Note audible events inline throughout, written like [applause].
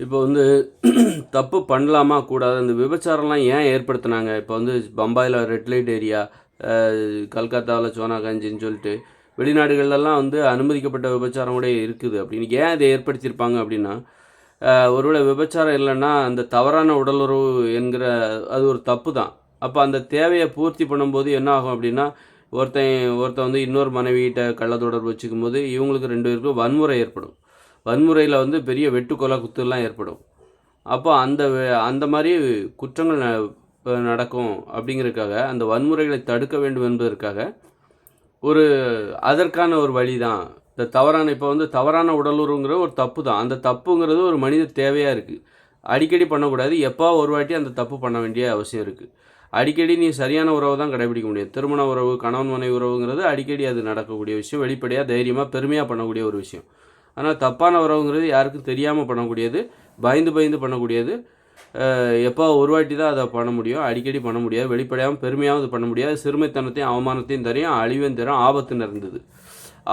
இப்போ வந்து [clears throat] தப்பு பண்ணலாமா கூடாது? அந்த விபச்சாரம்லாம் ஏன் ஏற்படுத்தினாங்க? இப்போ வந்து பம்பாயில் ரெட் லைட் ஏரியா கல்கத்தாவில் சோனாகஞ்சின்னு சொல்லிட்டு வெளிநாடுகள்லாம் வந்து அனுமதிக்கப்பட்ட விபச்சாரம் கூட இருக்குது. அப்படின்னு ஏன் இதை ஏற்படுத்தியிருப்பாங்க அப்படின்னா ஒருவேளை விபச்சாரம் இல்லைன்னா அந்த தவறான உடலுறவு என்கிற அது ஒரு தப்பு தான். அப்போ அந்த தேவையை பூர்த்தி பண்ணும்போது என்ன ஆகும் அப்படின்னா ஒருத்தன் ஒருத்தன் வந்து இன்னொரு மனைவிகிட்ட கள்ள தொடர்பு வச்சுக்கும் போது இவங்களுக்கு ரெண்டு பேருக்கும் வன்முறை ஏற்படும். வன்முறையில் வந்து பெரிய வெட்டுக்கொலை குத்துலாம் ஏற்படும். அப்போ அந்த அந்த மாதிரி குற்றங்கள் ந- நடக்கும் அப்படிங்கிறதுக்காக அந்த வன்முறைகளை தடுக்க வேண்டும் என்பதற்காக ஒரு அதற்கான ஒரு வழி தான் இந்த தவறான இப்போ வந்து தவறான உடலுறவுங்கிற ஒரு தப்பு தான் அந்த தப்புங்கிறது ஒரு மனித தேவையாக இருக்குது அடிக்கடி பண்ணக்கூடாது. எப்போ ஒரு வாட்டி அந்த தப்பு பண்ண வேண்டிய அவசியம் இருக்குது அடிக்கடி நீ சரியான உறவை தான் கடைபிடிக்க முடியும். திருமண உறவு கணவன் மனைவி உறவுங்கிறது அடிக்கடி அது நடக்கக்கூடிய விஷயம். வெளிப்படையாக தைரியமாக பெருமையாக பண்ணக்கூடிய ஒரு விஷயம். ஆனால் தப்பான உறவுங்கிறது யாருக்கும் தெரியாமல் பண்ணக்கூடியது பயந்து பயந்து பண்ணக்கூடியது. எப்போ ஒரு வாட்டி தான் அதை பண்ண முடியும். அடிக்கடி பண்ண முடியாது. வெளிப்படையாகவும் பெருமையாகவும் பண்ண முடியாது. சிறுமைத்தனத்தையும் அவமானத்தையும் தரையும் அழிவையும் தரும். ஆபத்து நிறைந்தது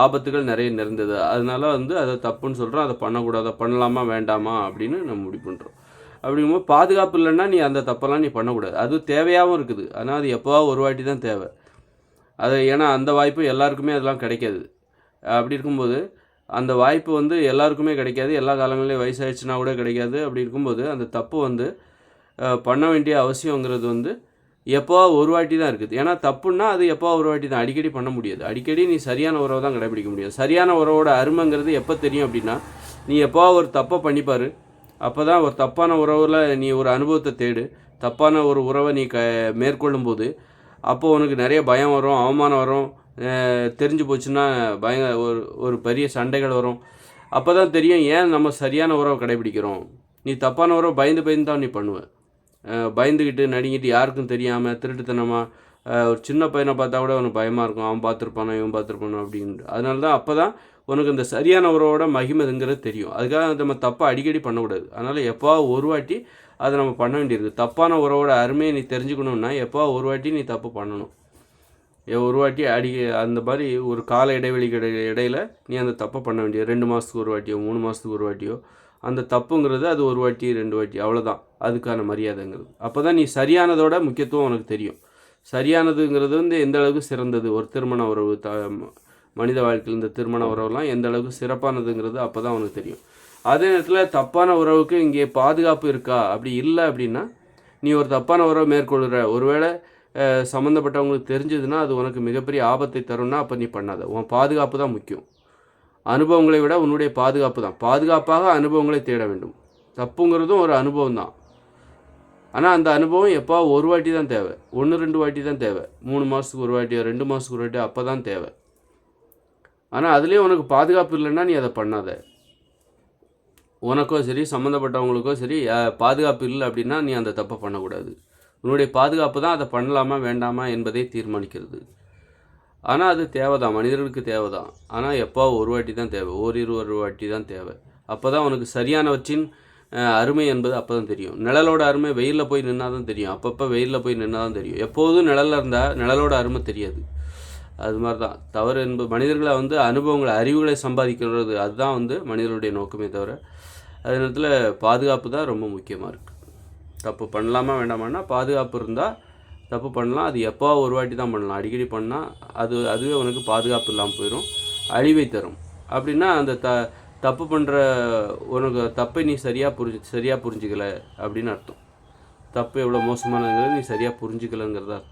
ஆபத்துகள் நிறைய நிறைந்தது அதனால வந்து அதை தப்புன்னு சொல்கிறோம் அதை பண்ணக்கூடாது. பண்ணலாமா வேண்டாமா அப்படின்னு நம்ம முடிவு பண்ணுறோம் அப்படிங்கும்போது பாதுகாப்பு இல்லைன்னா நீ அந்த தப்பெல்லாம் நீ பண்ணக்கூடாது. அது தேவையாகவும் இருக்குது. ஆனால் அது எப்போவா ஒரு வாட்டி தான் தேவை. அது ஏன்னா அந்த வாய்ப்பு எல்லாருக்குமே அதெல்லாம் கிடைக்காது. அப்படி இருக்கும்போது அந்த வாய்ப்பு வந்து எல்லாருக்குமே கிடைக்காது. எல்லா காலங்களையும் வயசாகிடுச்சுனா கூட கிடைக்காது. அப்படி இருக்கும்போது அந்த தப்பு வந்து பண்ண வேண்டிய அவசியங்கிறது வந்து எப்போ ஒரு வாட்டி தான் இருக்குது. ஏன்னா தப்புன்னா அது எப்போ ஒரு வாட்டி தான். அடிக்கடி பண்ண முடியாது. அடிக்கடி நீ சரியான உறவை தான் கடைபிடிக்க முடியாது சரியான உறவோட அருமைங்கிறது எப்போ தெரியும் அப்படின்னா நீ எப்போ ஒரு தப்பை பண்ணிப்பார். அப்போ தான் ஒரு தப்பான உறவில் நீ ஒரு அனுபவத்தை தேடு. தப்பான ஒரு உறவை நீ க மேற்கொள்ளும்போது அப்போ உனக்கு நிறைய பயம் வரும் அவமானம் வரும். தெரிஞ்சு போச்சுன்னா பயங்கர ஒரு ஒரு பெரிய சண்டைகள் வரும். அப்போ தான் தெரியும் ஏன் நம்ம சரியான உறவை கடைபிடிக்கிறோம். நீ தப்பான உறவை பயந்து பயந்து தான் நீ பண்ணுவ. பயந்துக்கிட்டு நடிங்கிட்டு யாருக்கும் தெரியாமல் திருட்டுத்தனமாக ஒரு சின்ன பையனை பார்த்தா கூட உனக்கு பயமாக இருக்கும். அவன் பார்த்துருப்பானோ இவன் பார்த்துருப்பானோ அப்படின்ட்டு. அதனால தான் அப்போ தான் உனக்கு இந்த சரியான உறவோட மகிமதுங்கிறது தெரியும். அதுக்காக நம்ம தப்பை அடிக்கடி பண்ணக்கூடாது. அதனால் எப்போ ஒரு வாட்டி அதை நம்ம பண்ண வேண்டியிருக்கு. தப்பான உறவோட அருமையை நீ தெரிஞ்சுக்கணுன்னா எப்போ ஒரு வாட்டி நீ தப்பு பண்ணணும். ஒரு வாட்டி அடி அந்த மாதிரி ஒரு கால இடைவெளிக்கு இடை- இடையில நீ அந்த தப்பை பண்ண வேண்டிய ரெண்டு மாதத்துக்கு ஒரு வாட்டியோ மூணு மாதத்துக்கு ஒரு வாட்டியோ. அந்த தப்புங்கிறது அது ஒரு வாட்டி ரெண்டு வாட்டி அவ்வளோதான் அதுக்கான மரியாதைங்கிறது. அப்போ தான் நீ சரியானதோட முக்கியத்துவம் உனக்கு தெரியும். சரியானதுங்கிறது வந்து எந்த அளவுக்கு சிறந்தது? ஒரு திருமண உறவு த மனித வாழ்க்கையில் இந்த திருமண உறவுலாம் எந்த அளவுக்கு சிறப்பானதுங்கிறது அப்போ தான் உனக்கு தெரியும். அதே நேரத்தில் தப்பான உறவுக்கு இங்கே பாதுகாப்பு இருக்கா? அப்படி இல்லை அப்படின்னா நீ ஒரு தப்பான உறவை மேற்கொள்கிற ஒருவேளை சம்மந்தப்பட்டவங்களுக்கு தெரிஞ்சதுன்னா அது உனக்கு மிகப்பெரிய ஆபத்தை தரும்னா அப்போ நீ பண்ணாத. உன் பாதுகாப்பு தான் முக்கியம். அனுபவங்களை விட உன்னுடைய பாதுகாப்பு தான். பாதுகாப்பாக அனுபவங்களை தேட வேண்டும். தப்புங்கிறதும் ஒரு அனுபவம் தான். ஆனால் அந்த அனுபவம் எப்போ ஒரு வாட்டி தான் தேவை. ஒன்று ரெண்டு வாட்டி தான் தேவை. மூணு மாதத்துக்கு ஒரு வாட்டியோ ரெண்டு மாதத்துக்கு ஒரு வாட்டியோ அப்போ தான் தேவை. ஆனால் அதுலேயும் உனக்கு பாதுகாப்பு இல்லைன்னா நீ அதை பண்ணாத. உனக்கோ சரி சம்மந்தப்பட்டவங்களுக்கோ சரி பாதுகாப்பு இல்லை அப்படின்னா நீ அந்த தப்பை பண்ணக்கூடாது. உன்னுடைய பாதுகாப்பு தான் அதை பண்ணலாமா வேண்டாமா என்பதை தீர்மானிக்கிறது. ஆனால் அது தேவைதான். மனிதர்களுக்கு தேவைதான். ஆனால் எப்போ ஒரு வாட்டி தான் தேவை. ஓரிரு ஒரு வாட்டி தான் தேவை. அப்போ தான் உனக்கு சரியானவற்றின் அருமை என்பது அப்போ தான் தெரியும். நிழலோட அருமை வெயிலில் போய் நின்னா தான் தெரியும். அப்பப்போ வெயிலில் போய் நின்னா தான் தெரியும். எப்போதும் நிழலில் இருந்தால் நிழலோட அருமை தெரியாது. அது மாதிரி தான் தவறு என்பது மனிதர்களை வந்து அனுபவங்களை அறிவுகளை சம்பாதிக்கிறது அதுதான் வந்து மனிதர்களுடைய நோக்கமே தவிர அதே நேரத்தில் பாதுகாப்பு தான் ரொம்ப முக்கியமாக இருக்குது தப்பு பண்ணலாமா வேண்டாமான்னா பாதுகாப்பு இருந்தால் தப்பு பண்ணலாம். அது எப்போ ஒரு வாட்டி தான் பண்ணலாம். அடிக்கடி பண்ணால் அது அதுவே உனக்கு பாதுகாப்பு இல்லாமல் போயிடும் அழிவை தரும். அப்படின்னா அந்த த தப்பு பண்ணுற உனக்கு தப்பை நீ சரியாக புரிஞ்சு சரியாக புரிஞ்சுக்கலை அப்படின்னு அர்த்தம். தப்பு எவ்வளோ மோசமானதுங்கிறது நீ சரியாக புரிஞ்சுக்கலைங்கிறதா அர்த்தம்.